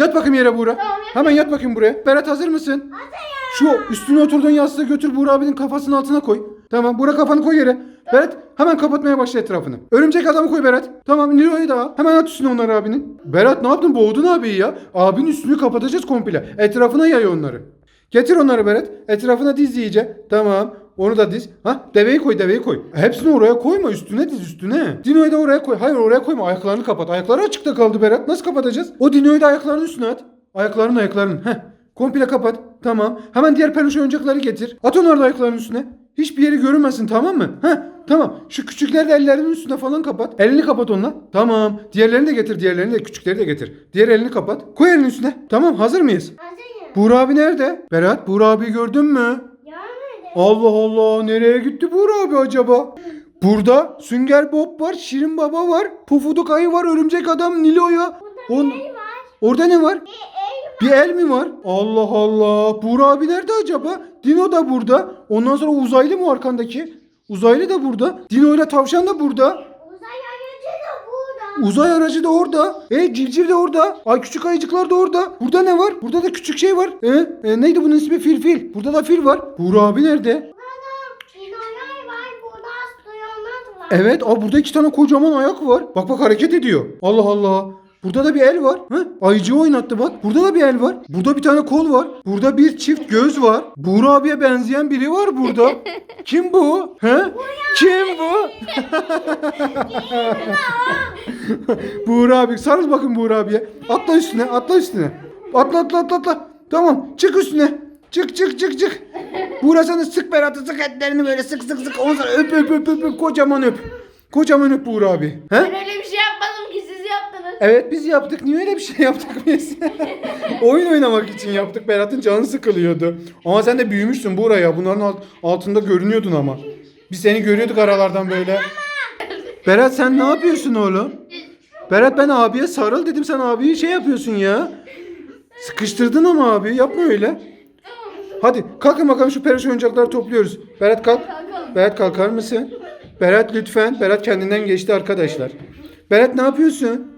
Yat bakayım yere Buğra. Tamam, yat. Hemen yat bakayım buraya. Berat hazır mısın? Şu üstüne oturduğun yastığı götür Buğra abinin kafasının altına koy. Tamam Buğra kafanı koy yere. Berat hemen kapatmaya başla etrafını. Örümcek adamı koy Berat. Tamam Nilo'yu da al. Hemen at üstüne onları abinin. Berat ne yaptın? Boğdun abiyi ya. Abinin üstünü kapatacağız komple. Etrafına yay onları. Getir onları Berat. Etrafına diz iyice. Tamam. Onu da diz. Ha deveyi koy deveyi koy. Hepsini oraya koyma üstüne diz üstüne. Dino'yu da oraya koy. Hayır oraya koyma ayaklarını kapat. Ayakları açıkta kaldı Berat. Nasıl kapatacağız? O Dino'yu da ayaklarının üstüne at. Ayaklarının ayaklarının. Heh. Komple kapat. Tamam. Hemen diğer peluş oyuncakları getir. At onları da ayaklarının üstüne. Hiçbir yeri görünmesin tamam mı? Heh. Tamam. Şu küçükleri de ellerinin üstüne falan kapat. Elini kapat onunla. Tamam. Diğerlerini de getir. Diğerlerini de küçükleri de getir. Diğer elini kapat. Koy elinin üstüne. Tamam hazır mıyız? Hazırım. Buğra abi nerede? Berat Buğra abi gördün mü? Allah Allah nereye gitti Buğra abi acaba? Burada Sünger Bob var, Şirin Baba var, Pufuduk Ayı var, Örümcek Adam Nilo'ya. On... el var. Orada ne var? Bir el var. Bir el mi var? Allah Allah. Buğra abi nerede acaba? Dino da burada. Ondan sonra uzaylı mı arkandaki? Uzaylı da burada. Dino ile tavşan da burada. Uzay aracı da burada. Uzay aracı da orada. E civciv de orada. Ay küçük ayıcıklar da orada. Burada ne var? Burada da küçük şey var. E, e, neydi bunun ismi? Fil fil. Burada da fil var. Buğra abi nerede? Evet, aa burada iki tane kocaman ayak var. Bak bak hareket ediyor. Allah Allah. Burada da bir el var. Hı? Ayıcı oynattı bak. Burada da bir el var. Burada bir tane kol var. Burada bir çift göz var. Buğra abiye benzeyen biri var burada. Kim bu? He? Kim bu? Buğra abi. Sarıl bakın Buğra abiye. Atla üstüne, atla üstüne. Atla atla atla atla. Tamam, çık üstüne. Çık çık çık çık. Buğra sana sık Berat'ı sık etlerini böyle sık sık sık. Ondan sonra öp öp öp öp öp. Kocaman öp. Kocaman öp Buğra abi. He? Ben öyle bir şey yapmadım ki siz yaptınız. Evet biz yaptık. Niye öyle bir şey yaptık biz? Oyun oynamak için yaptık. Berat'ın canı sıkılıyordu. Ama sen de büyümüşsün buraya. Bunların alt- altında görünüyordun ama. Biz seni görüyorduk aralardan böyle. Berat sen ne yapıyorsun oğlum? Berat ben abiye sarıl dedim sen abiyi şey yapıyorsun ya. Sıkıştırdın ama abi yapma öyle. Hadi kalkın bakalım şu peluş oyuncakları topluyoruz. Berat kalk. Berat kalkar mısın? Berat lütfen. Berat kendinden geçti arkadaşlar. Berat ne yapıyorsun?